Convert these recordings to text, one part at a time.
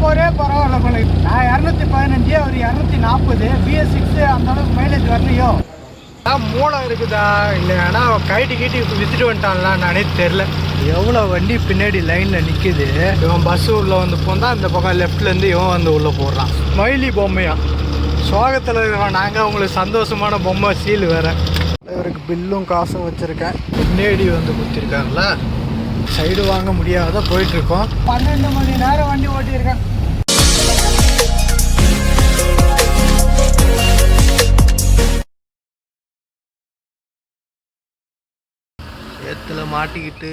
ஃபோரே பரவாயில்ல போல நான் இரநூத்தி பதினஞ்சு அவர் இரநூத்தி நாற்பது பிஎஸ் சிக்ஸ் அந்த அளவுக்கு மைலேஜ் வரலையோ? மூளை இருக்குதா? இல்லைன்னா கைட்டு கீட்டி வித்துட்டு வந்துட்டான்ல நானே தெரில. எவ்வளோ வண்டி பின்னாடி லைனில் நிற்கிது இவன் பஸ் உள்ளே வந்து போந்தா இந்த பக்கம் லெஃப்ட்லேருந்து இவன் வந்து உள்ளே போடுறான். ஸ்மைலி பொம்மையா? சோகத்தில் இருக்கிறவன் நாங்கள் உங்களுக்கு சந்தோஷமான பொம்மை சீல் வேற. இவருக்கு பில்லும் காசும் வச்சுருக்கேன். பின்னாடி வந்து குத்திருக்காங்களா? சைடு வாங்க முடியாத போயிட்டுருக்கோம். பன்னெண்டு மணி நேரம் வண்டி ஓட்டியிருக்கேன். சேத்துல மாட்டிக்கிட்டு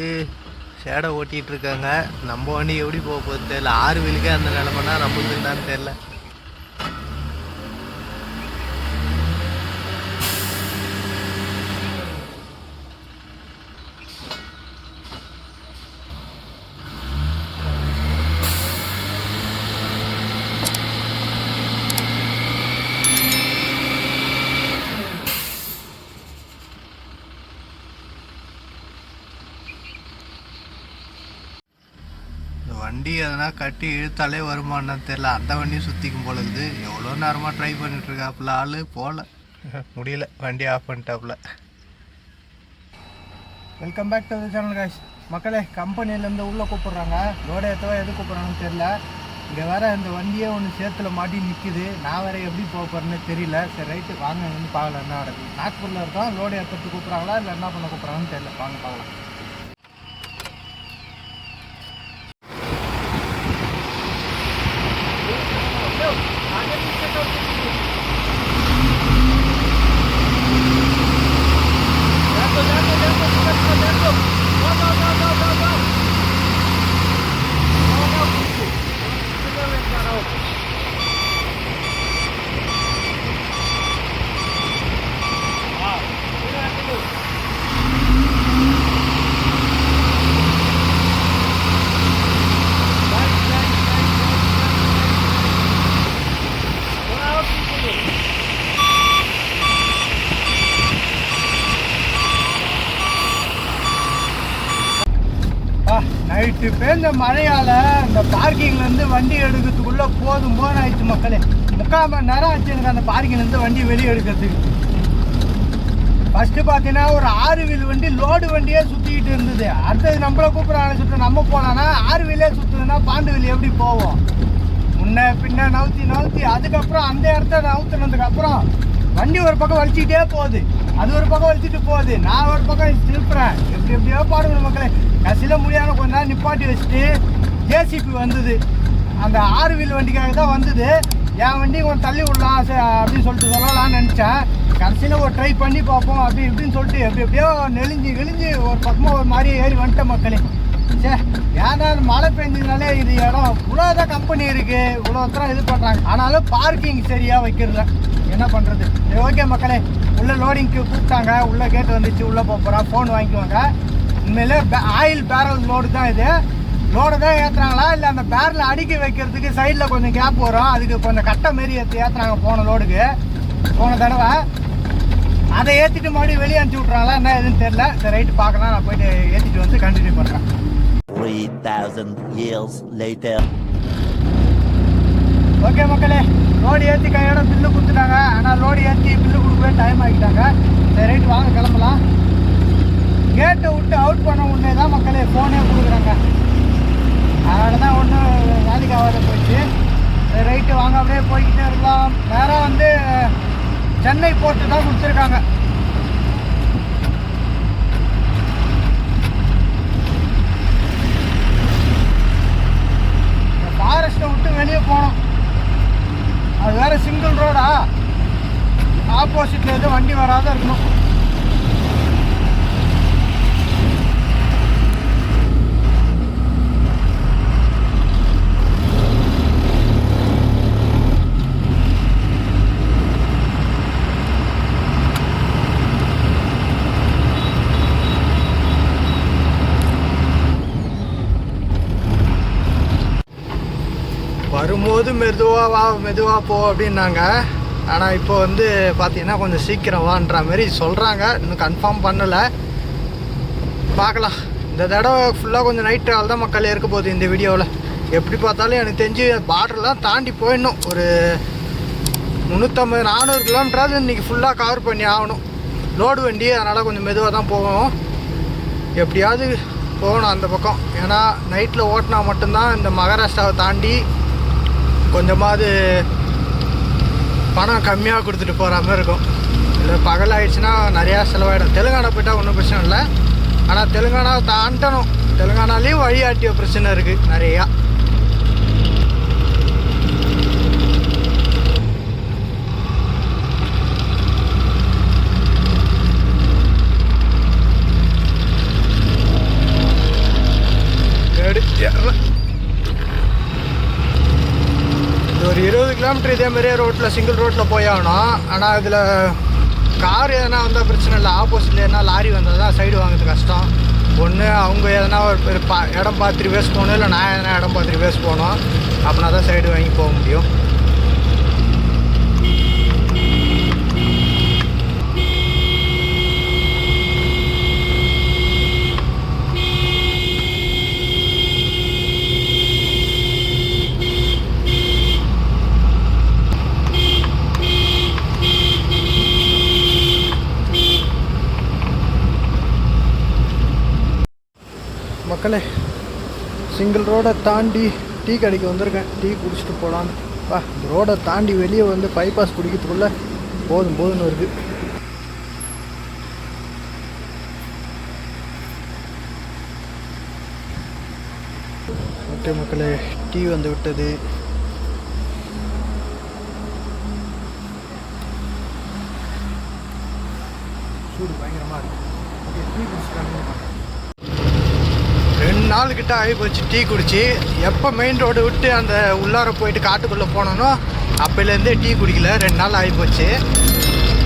சேடை ஓட்டிகிட்டு இருக்காங்க நம்ம வண்டி எப்படி போக போகுது தெரியல. ஆறு வீலுக்கே அந்த நிலமைனா நம்மளுக்கு என்னன்னு தெரியல இந்த வண்டி எதனா கட்டி இழுத்தாலே வருமானு தெரியல. அந்த வண்டியும் சுற்றிக்கும் போல இருக்குது எவ்வளோ நேரமாக ட்ரை பண்ணிட்டு இருக்காப்புல? ஆள் போகல. முடியல. வண்டி off பண்ணிட்டாப்புல. Welcome back to channel guys மக்களே கம்பெனிலேருந்து உள்ளே கூப்பிட்றாங்க. லோடு ஏற்றவா எது கூப்பிட்றாங்கன்னு தெரில இங்கே வேற இந்த வண்டியே ஒன்று சேத்துல மாட்டி நிற்கிது நான் வேற எப்படி போக போகிறேன்னு தெரியல. சரி ரைட்டு வாங்க வந்து பார்க்கலாம் என்ன நடக்குது. நாக்பூரில் இருக்கோம் லோடு ஏற்றுறதுக்கு கூப்பிட்றாங்களா? இல்லை என்ன பண்ண கூப்பிட்றாங்கன்னு தெரியல. வாங்க பார்க்கலாம். நேற்று பேர்ந்த மழையால இந்த பார்க்கிங்ல இருந்து வண்டி எடுக்கிறதுக்குள்ள போதும் போன ஆயிடுச்சு மக்களே. முக்கால் மணி நேரம் ஆச்சு எனக்கு அந்த பார்க்கிங்ல இருந்து வண்டி வெளியே எடுக்கிறதுக்கு. ஃபர்ஸ்ட் பார்த்தீங்கன்னா ஒரு ஆறு வீல் வண்டி லோடு வண்டியே சுற்றிக்கிட்டு இருந்தது. அடுத்தது நம்மள கூப்பிட்றாங்க சுற்று நம்ம போனோன்னா ஆறு வீலே சுற்றுதுன்னா பாண்டு வீல் எப்படி போவோம்? முன்ன பின்ன நவுத்தி நவுத்தி அதுக்கப்புறம் அந்த இடத்த நவுத்துனதுக்கு அப்புறம் வண்டி ஒரு பக்கம் வலிச்சுக்கிட்டே போகுது. அது ஒரு பக்கம் வலிச்சுட்டு போகுது. நான் ஒரு பக்கம் திருப்புறேன் எப்படி எப்படியோ பாடுங்க மக்களே. கடைசியில் முடியாத கொஞ்ச நேரம் நிப்பாட்டி வச்சுட்டு ஜேசிபி வந்தது. அந்த ஆறு வீல் வண்டிக்காக தான் வந்தது. என் வண்டி கொஞ்சம் தள்ளி விடலாம் சரி, அப்படின்னு சொல்லிட்டு சொல்லலாம்னு நினச்சேன். கடைசியில் ஒரு ட்ரை பண்ணி பார்ப்போம் அப்படி இப்படின்னு சொல்லிட்டு எப்படி எப்படியோ நெளிஞ்சு கிழிஞ்சு ஒரு பக்கமாக ஒரு மாதிரி ஏறி வந்துட்டேன் மக்களே. சே ஏன்னா மழை பெஞ்சதுனாலே இது இடம் இவ்வளோ தான் கம்பெனி இருக்குது இவ்வளோ தரம் இது பண்ணுறாங்க ஆனாலும் பார்க்கிங் சரியாக வைக்கிறதில்ல. என்ன பண்ணுறது சரி ஓகே மக்களே. உள்ளே லோடிங்க்கு கூப்பிட்டாங்க. உள்ளே கேட்டு வந்துச்சு. உள்ளே போக போகிறா ஃபோன் வாங்கிக்குவாங்க உண்மையிலே ஆயில் பேரல் லோடு தான் இது. லோடு தான் ஏற்றுறாங்களா இல்லை அந்த பேரில் அடுக்கி வைக்கிறதுக்கு சைடில் கொஞ்சம் கேப் வரும். அதுக்கு கொஞ்சம் கட்டை மாரி ஏற்றி ஏற்றுறாங்க போன லோடுக்கு போன தடவை. அதை ஏற்றிட்டு மறுபடியும் வெளியே அனுப்பிச்சி விட்றாங்களா என்ன எதுன்னு தெரியல. சரி ரைட்டு பார்க்கலாம். நான் போயிட்டு ஏற்றிட்டு வந்து கண்டினியூ பண்ணுறேன் 3,000 years later. ஓகே மக்களே. லோடு ஏற்றி கையோட பில்லு கொடுத்துட்டாங்க. ஆனால் லோடு ஏற்றி பில்லு கொடுக்கவே டைம் ஆகிட்டாங்க. சரி ரைட்டு வாங்க கிளம்பலாம். கேட்டை விட்டு அவுட் பண்ண உடனே தான் மக்களே ஃபோனே கொடுக்குறாங்க. அதனால தான் ஒன்றும் வேலைக்கு ஆகாத போயிடுச்சு ரைட்டு வாங்க அப்படியே போய்கிட்டே இருக்கலாம். நேராக வந்து சென்னை போர்ட்டு தான் கொடுத்துருக்காங்க. ஃபாரஸ்ட்டை விட்டு வெளியே போனோம் அது வேற சிங்கிள் ரோடா ஆப்போசிட்ல எதுவும் வண்டி வராத இருக்கணும். வரும்போது மெதுவாக வா மெதுவாக போ அப்படின்னாங்க. ஆனால் இப்போ வந்து பார்த்தீங்கன்னா கொஞ்சம் சீக்கிரம் வான்ற மாதிரி சொல்கிறாங்க இன்னும் கன்ஃபார்ம் பண்ணலை. பார்க்கலாம் இந்த தடவை ஃபுல்லாக கொஞ்சம் நைட் ட்ராவல் தான் மக்கள் இருக்க போகுது இந்த வீடியோவில் எப்படி பார்த்தாலும் எனக்கு தெரிஞ்சு பார்டர்லாம் தாண்டி போயிடணும். ஒரு முந்நூற்றம்பது நானூறு கிலோமீட்டராவது இன்றைக்கி ஃபுல்லாக கவர் பண்ணி ஆகணும். லோடு வண்டி அதனால் கொஞ்சம் மெதுவாக தான் போகணும். எப்படியாவது போகணும் அந்த பக்கம். ஏன்னா நைட்டில் ஓட்டினா மட்டும்தான் இந்த மகாராஷ்டிராவை தாண்டி கொஞ்சமாவது பணம் கம்மியாக கொடுத்துட்டு போகிற மாதிரி இருக்கும். இல்லை பகல் ஆயிடுச்சுன்னா நிறையா செலவாயிடும். தெலுங்கானா போயிட்டால் ஒன்றும் பிரச்சனை இல்லை. ஆனால் தெலுங்கானா தாண்டணும். தெலுங்கானாலேயும் வழியாட்டிய பிரச்சனை இருக்குது நிறையா. Yeah எர்ற. இது ஒரு இருபது கிலோமீட்டர் இதே மாதிரியே ரோட்டில் சிங்கிள் ரோட்டில் போய் ஆகணும் ஆனால் இதில் கார் எதனா வந்தால் பிரச்சனை இல்லை. ஆப்போசிட்டில் எதனா லாரி வந்தால் தான் சைடு வாங்குறது கஷ்டம். ஒன்று அவங்க எதனா ஒரு பா இடம் பார்த்து ரிவேஸ் போகணும். இல்லை நான் எதனா இடம் பார்த்துட்டு வேஸ்ட் போகணும். அப்படின்னா தான் சைடு வாங்கி போக முடியும். மக்களே சிங்கிள் ரோடை தாண்டி டீ கடைக்கு வந்திருக்கேன். டீ குடிச்சிட்டு போகலான்னு வா இந்த ரோடை தாண்டி வெளியே வந்து பைபாஸ் குடிக்கிறதுக்குள்ளே போதும் போதும்னு வருது ஓகே மக்களே டீ வந்து விட்டது. சூடு பயங்கரமாக இருக்கு. ஓகே, டீ குடிச்சிட்டாங்க நாள் கிட்ட ஆகி போச்சு டீ குடிச்சு எப்போ மெயின் ரோடு விட்டு அந்த உள்ளார போயிட்டு காட்டுக்குள்ளே போனோனோ அப்போலேருந்தே டீ குடிக்கல. ரெண்டு நாள் ஆகி போச்சு.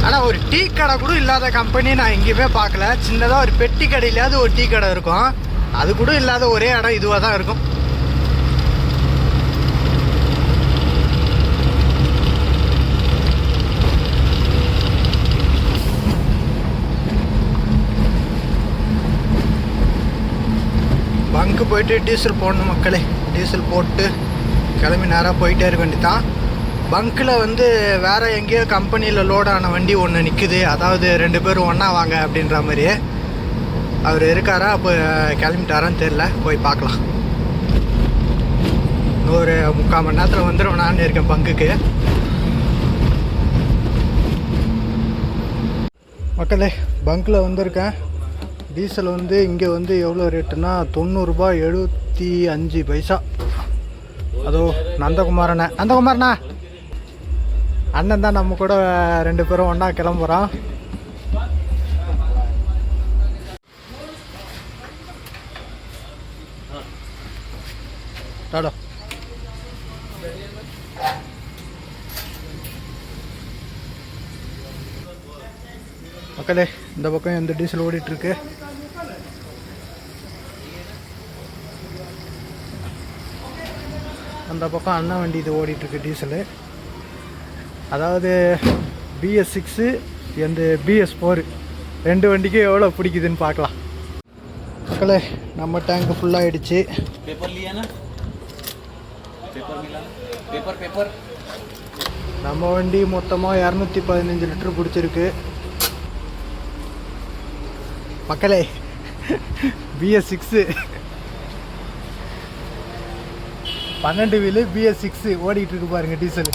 ஆனால் ஒரு டீ கடை கூட இல்லாத கம்பெனி நான் எங்கேயுமே பார்க்கல. சின்னதாக ஒரு பெட்டி கடையிலாவது ஒரு டீ கடை இருக்கும். அது கூட இல்லாத ஒரே இடம் இதுவாக தான் இருக்கும். பங்க்கு போயிட்டு டீசல் போடணும் மக்களே. டீசல் போட்டு கிளம்பி நேராக போயிட்டே இருக்க வேண்டிதான் பங்க்கில் வந்து வேறு எங்கேயோ கம்பெனியில் லோடான வண்டி ஒன்று நிற்குது அதாவது ரெண்டு பேரும் ஒன்றா வாங்க அப்படின்ற மாதிரி. அவர் இருக்காரா? அப்போ கிளம்பிட்டாரான்னு தெரில போய் பார்க்கலாம். ஒரு முக்கால் மணி நேரத்தில் வந்துடும் நான் இருக்கேன் பங்குக்கு. மக்களே பங்க்கில் வந்திருக்கேன். டீசல் வந்து இங்கே வந்து எவ்வளோ ரேட்டுனா தொண்ணூறுரூபா எழுபத்தி அஞ்சு பைசா. அதோ நந்தகுமாரண்ணே நந்தகுமாரண்ணா அண்ணன் தான் நம்ம கூட ரெண்டு பேரும் ஒன்றா கிளம்புறோம் டாடா. மக்களே இந்த பக்கம் எந்த டீசல் ஓடிட்டுருக்கு அந்த பக்கம் அண்ணன் வண்டி இது ஓடிட்டுருக்கு டீசலு அதாவது பிஎஸ் சிக்ஸு எந்த பிஎஸ் ஃபோரு ரெண்டு வண்டிக்கும் எவ்வளோ பிடிக்குதுன்னு பார்க்கலாம். மக்களே நம்ம டேங்க் ஃபுல்லாகிடுச்சு நம்ம வண்டி மொத்தமாக இரநூத்தி பதினஞ்சு லிட்டர் பிடிச்சிருக்கு. மக்களே பிஎஸ் சிக்ஸு பன்னெண்டு வீலு பிஎஸ் சிக்ஸு ஓடிட்டு இருக்கு பாருங்க டீசல்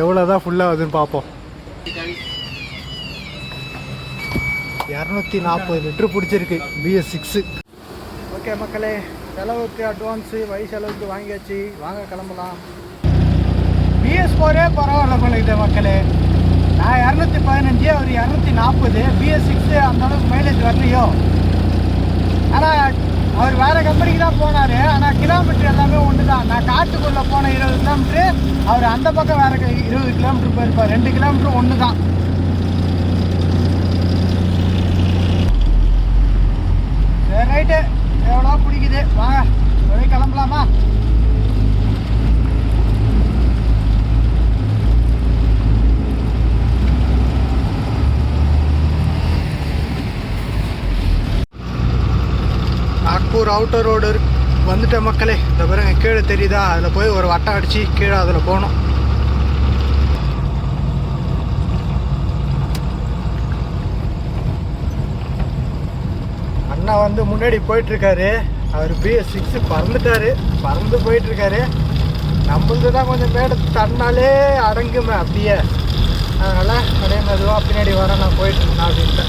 எவ்வளோ தான் ஃபுல்லாகுதுன்னு பார்ப்போம். இரநூத்தி நாற்பது லிட்டர் பிடிச்சிருக்கு பிஎஸ் சிக்ஸு ஓகே மக்களே செலவுக்கு அட்வான்ஸு வழி செலவுக்கு வாங்கியாச்சு. வாங்க கிளம்பலாம். பிஎஸ் ஃபோரே பரவாயில்ல போல மக்களே. நான் இரநூத்தி பதினஞ்சு அவர் இரநூத்தி நாற்பது பிஎஸ் சிக்ஸு அந்த அளவுக்கு மைலேஜ் வரலையோ? ஆனால் அவர் வேறு கம்பெனிக்கு தான் போனார். ஆனால் கிலோமீட்டர் எல்லாமே ஒன்று தான் நான் காட்டுக்குள்ளே போன இருபது கிலோமீட்ரு அவர் அந்த பக்கம் வேறு இருபது கிலோமீட்டர் போயிருப்பார். ரெண்டு கிலோமீட்டர் ஒன்று தான் சரி ரைட்டு எவ்வளோ பிடிக்குது. வாங்க போய் கிளம்பலாமா? திருப்பூர் அவுட்டர் ரோடு வந்துட்ட மக்களே இந்த பாருங்க கீழே தெரியுதா? அதில் போய் ஒரு வட்டம் அடித்து கீழே அதில் போகணும். அண்ணா வந்து முன்னாடி போயிட்டுருக்காரு. அவர் பிஎஸ் சிக்ஸு பறந்துட்டாரு. பறந்து போயிட்டுருக்காரு. நம்மளது தான் கொஞ்சம் மேடு தன்னாலே அடங்குமே அப்படியே. அதனால் அதே தான் பின்னாடி வர நான் போயிட்டுருந்தேன் அப்படின்ட்டு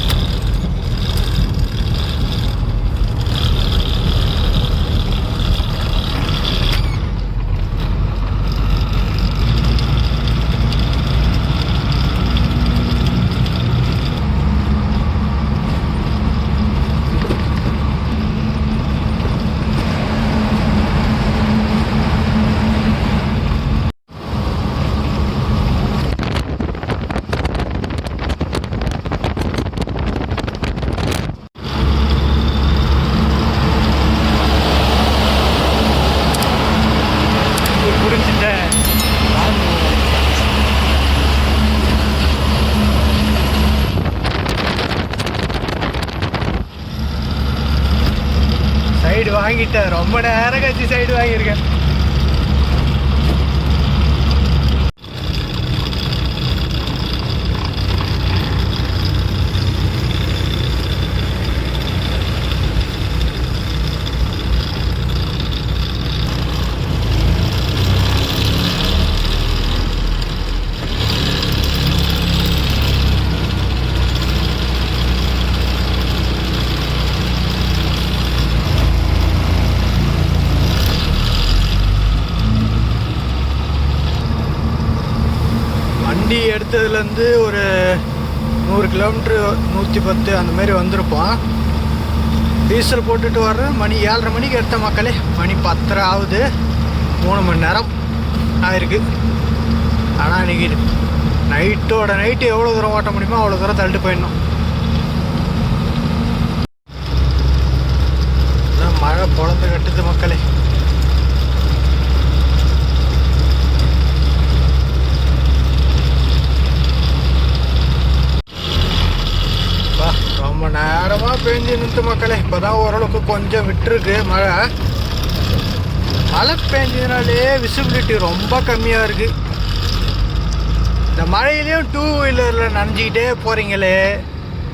ரொம்ப நேரம் கட்சி சைடு வாங்கியிருக்கேன் வண்டி எடுத்ததுலேருந்து ஒரு நூறு கிலோமீட்ரு நூற்றி அந்த மாதிரி வந்திருப்போம். டீசல் போட்டுட்டு வர மணி ஏழரை மணிக்கு எடுத்த மக்களே மணி பத்தரை ஆகுது. மூணு மணி நேரம் ஆயிருக்கு. ஆனால் இன்றைக்கி நைட்டோட நைட்டு எவ்வளோ தூரம் ஓட்ட முடியுமோ அவ்வளோ தூரம் தள்ளிட்டு போயிடணும். மழை பொழந்து கட்டுது மக்களே அப்பா, ரொம்ப நேரமாக பெஞ்சு நின்று மக்களே இப்போ தான் ஓரளவுக்கு கொஞ்சம் விட்டுருக்கு மழை. மழை பெஞ்சதுனாலே விசிபிலிட்டி ரொம்ப கம்மியாக இருக்குது இந்த மழையிலையும் டூ வீலரில் நனைஞ்சிக்கிட்டே போகிறீங்களே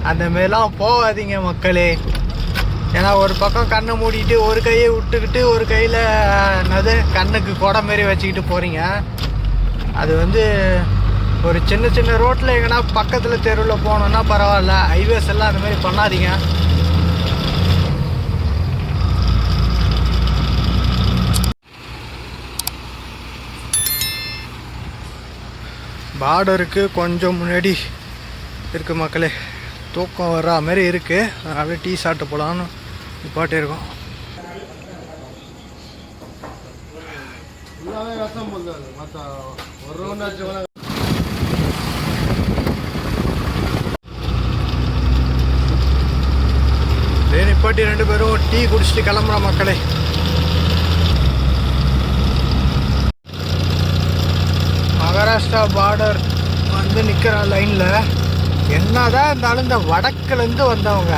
அந்த மாரிலாம் போகாதீங்க மக்களே. ஏன்னா ஒரு பக்கம் கண்ணை மூடிட்டு ஒரு கையை விட்டுக்கிட்டு ஒரு கையில் என்னது கண்ணுக்கு குடை மாரி வச்சுக்கிட்டு போகிறீங்க அது வந்து ஒரு சின்ன சின்ன ரோட்டில் எங்கன்னா பக்கத்தில் தெருவில் போகணுன்னா பரவாயில்ல. ஹைவேஸ் எல்லாம் அந்த மாதிரி பண்ணாதீங்க. பார்டருக்கு கொஞ்சம் முன்னாடி இருக்கு மக்களே. தூக்கம் வர்ற மாதிரி இருக்குது அப்படியே டீ சாப்பிட்டு போகலான்னு பாட்டு இருக்கோம். இதே பாட்டி ரெண்டு பேரும் டீ குடிச்சிட்டு கிளம்புறோம் மக்களே. மகாராஷ்டிரா பார்டர் வந்து நிற்கிற லைனில் என்னதான் இருந்தாலும் இந்த வடக்குலேருந்து வந்தவங்க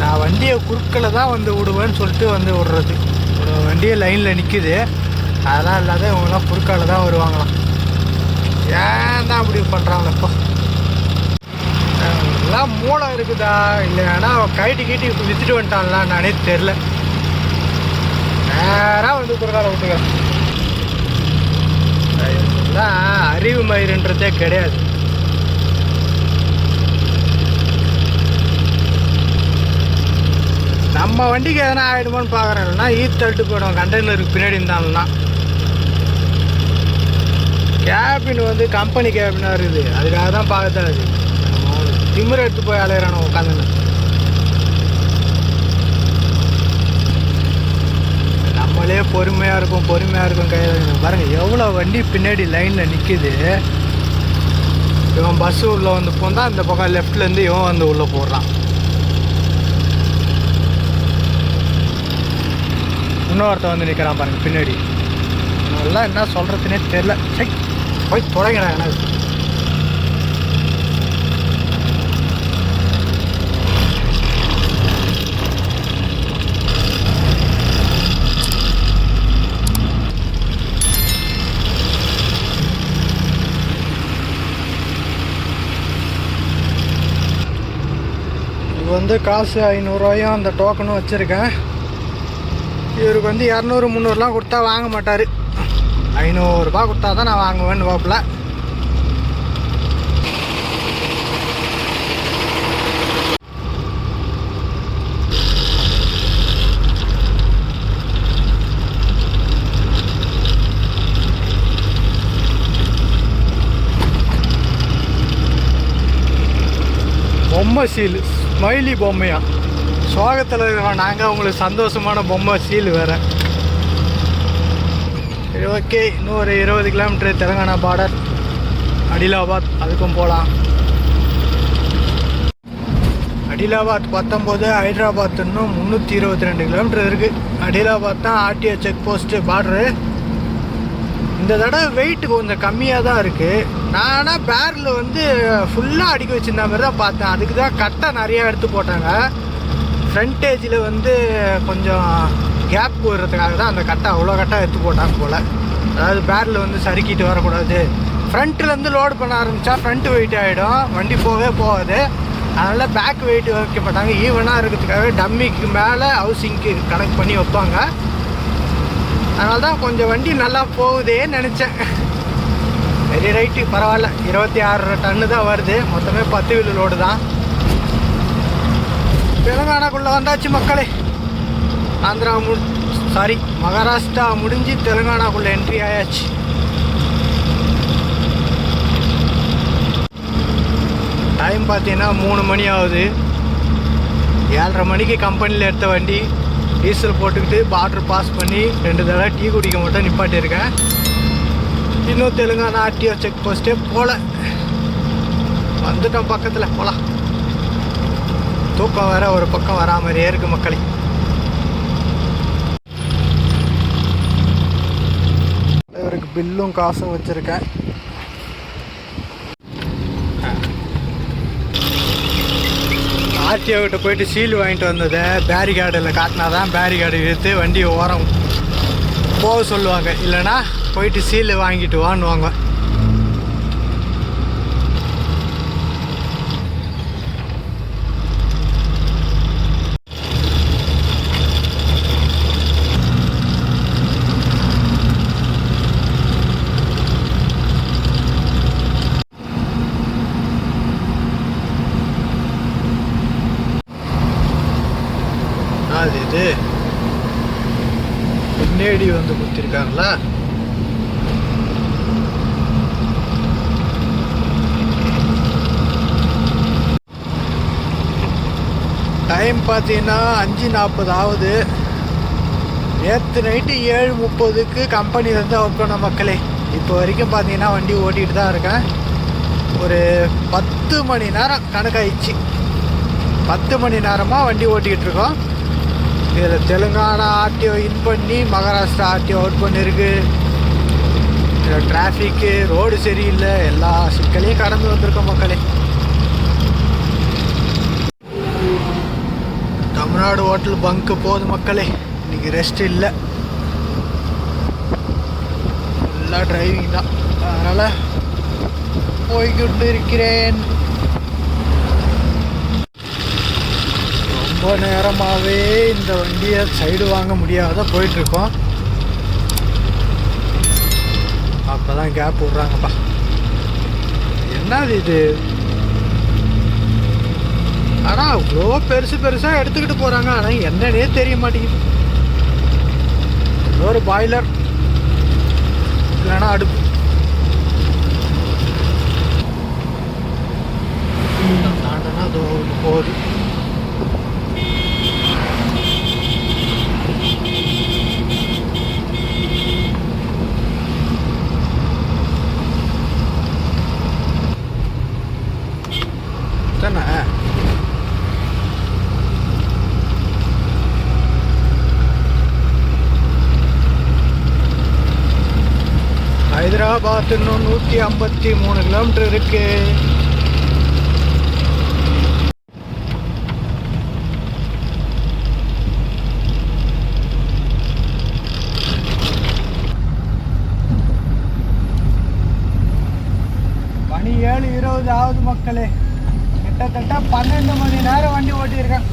நான் வண்டியை குறுக்கில் தான் வந்து விடுவேன்னு சொல்லிட்டு வந்து விடுறது. ஒரு வண்டியை லைனில் நிற்குது அதெல்லாம் இல்லாத இவங்கெல்லாம் குறுக்கால தான் வருவாங்களாம். ஏன் தான் அப்படி பண்ணுறாங்க இப்போ எல்லாம் மூலம் இருக்குதா இல்லைன்னா கைட்டி கீட்டி வித்துட்டு வந்துட்டான்லாம் நானே தெரில நேராக வந்து குறுக்கால விட்டுக்கிறேன் அறிவு மயிருன்றதே கிடையாது. நம்ம வண்டிக்கு எதனா ஆகிடுமோன்னு பார்க்குறேன்னா ஈத் தள்ளிட்டு போயிடும் கண்டெய்னருக்கு பின்னாடி இருந்தாங்கன்னா கேபின் வந்து கம்பெனி கேபினாக இருக்குது. அதுக்காக தான் பார்க்கத்தான் அது திமிர எடுத்து போய் அலையிறானோ உட்காந்துன்னு நம்மளே பொறுமையாக இருக்கும் பொறுமையாக இருக்கும் கையில். பாருங்கள் எவ்வளோ வண்டி பின்னாடி லைனில் நிற்கிது இவன் பஸ் உள்ளே வந்து போந்தால் அந்த பக்கம் லெஃப்ட்லேருந்து இவன் வந்து உள்ளே போடுறான் இன்னொருத்தன் வந்து நிற்கிறான் பாருங்க பின்னாடி. நல்லா என்ன சொல்கிறதுனே தெரில சரி போய் தொலைங்கடா எனக்கு. வந்து காசு ஐநூறுரூவாயும் அந்த டோக்கனும் வச்சுருக்கேன். இவருக்கு வந்து இரநூறு முந்நூறுலாம் கொடுத்தா வாங்க மாட்டார். ஐநூறுரூபா கொடுத்தா தான் நான் வாங்குவேன்னு வாப்பில். பொம்மை சீல். ஸ்மைலி பொம்மையா? சோகத்தில் இருக்கிறோம் நாங்கள் உங்களுக்கு சந்தோஷமான பொம்மை சீல் வேறு. சரி ஓகே இன்னும் ஒரு இருபது கிலோமீட்டர் தெலுங்கானா பார்டர் அடிலாபாத் அதுக்கும் போகலாம் அடிலாபாத் பத்தொம்போது ஹைதராபாத் இன்னும் முந்நூற்றி இருபத்தி ரெண்டு கிலோமீட்டர் இருக்குது அடிலாபாத் தான் ஆர்டிஓ செக் போஸ்ட்டு பார்டரு இந்த தடவை வெயிட் கொஞ்சம் கம்மியாக தான் இருக்குது நான் ஆனால் பேரில் வந்து ஃபுல்லாக அடிக்க வச்சிருந்த மாதிரி தான் பார்த்தேன். அதுக்கு தான் கட்டை நிறையா எடுத்து போட்டாங்க. ஃப்ரண்டேஜில் வந்து கொஞ்சம் கேப் போடுறதுக்காக தான் அந்த கட்டை அவ்வளோ கட்டாக எடுத்து போட்டாங்க போல். அதாவது பேரில் வந்து சறுக்கிட்டு வரக்கூடாது. ஃப்ரண்ட்லேருந்து லோடு பண்ண ஆரம்பித்தா ஃப்ரண்ட் வெயிட் ஆகிடும் வண்டி போகவே போகாது. அதனால் பேக் வெயிட் வைக்கப்பட்டாங்க. ஈவனாக இருக்கிறதுக்காக டம்மிக்கு மேலே ஹவுசிங்க்கு கனெக்ட் பண்ணி வைப்பாங்க. அதனால தான் கொஞ்சம் வண்டி நல்லா போகுதேன்னு நினச்சேன். சரி ரைட்டு பரவாயில்ல. இருபத்தி ஆறு டன்னு தான் வருது. மொத்தமே பத்து வீலு லோடு தான். தெலுங்கானாக்குள்ளே வந்தாச்சு மக்களே. ஆந்திரா மு சாரி மகாராஷ்டிரா முடிஞ்சு தெலுங்கானாக்குள்ளே என்ட்ரி ஆயாச்சு. டைம் பார்த்தீங்கன்னா மூணு மணி ஆகுது. ஏழரை மணிக்கு கம்பெனியில் எடுத்த வண்டி. டீசல் போட்டுக்கிட்டு பார்டர் பாஸ் பண்ணி ரெண்டு தடவை டீ குடிக்க மட்டும் நிப்பாட்டியிருக்கேன். இன்னும் தெலுங்கானா ஆர்டிஓ செக் போஸ்ட்டே போகல வந்துட்டோம் பக்கத்தில் போகலாம் தூக்கம் வேற ஒரு பக்கம் வரா மாதிரியே இருக்கு மக்களே. இவருக்கு பில்லும் காசும் வச்சுருக்கேன். ஆர்டிஓ கிட்ட போயிட்டு சீல் வாங்கிட்டு வந்ததை பேரிகார்டில் காட்டினா தான் பேரிகார்டு எடுத்து வண்டி ஓரம் போக சொல்லுவாங்க. இல்லைன்னா போயிட்டு சீல் வாங்கிட்டு வான்னுவாங்க அது இது பின்னாடி வந்து குத்திருக்காங்களா? டைம் பார்த்தீங்கன்னா அஞ்சு நாற்பது ஆகுது. நேற்று நைட்டு ஏழு முப்பதுக்கு கம்பெனிலேருந்து ஒர்க் பண்ண மக்களே. இப்போ வரைக்கும் பார்த்தீங்கன்னா வண்டி ஓட்டிகிட்டு தான் இருக்கேன். ஒரு பத்து மணி நேரம் கணக்காயிடுச்சு. பத்து மணி நேரமாக வண்டி ஓட்டிக்கிட்டு இருக்கோம். இதில் தெலுங்கானா ஆர்டிஓ இன் பண்ணி மகாராஷ்டிரா ஆர்டிஓ அவுட் பண்ணியிருக்கு இதில் டிராஃபிக்கு ரோடு சரியில்லை. எல்லா சிக்கலையும் கடந்து வந்திருக்கோம் மக்களே. தமிழ்நாடு ஹோட்டல் பங்க்கு போகுது மக்களே. இன்னைக்கு ரெஸ்ட் இல்லை. ஃபுல்லாக டிரைவிங் தான். அதனால் போய்கிட்டு இருக்கிறேன். ரொம்ப நேரமாகவே இந்த வண்டியை சைடு வாங்க முடியாத போயிட்டுருக்கோம். அப்போ தான் கேப் விட்றாங்கப்பா. என்னது இது? ஆனால் அவ்வளோ பெருசு பெருசாக எடுத்துக்கிட்டு போகிறாங்க ஆனால் என்னன்னே தெரிய மாட்டேங்குது. ஏதோ ஒரு பாய்லர் இல்லைன்னா அடுப்பு தாண்டனா அதோ போகுது தானே அலகாபாத் இன்னும் நூற்றி ஐம்பத்தி மூணு கிலோமீட்டர் இருக்கு. மணி ஏழு இருபது ஆகுது மக்களே. கிட்டத்தட்ட பன்னெண்டு மணி நேரம் வண்டி ஓட்டியிருக்கேன்.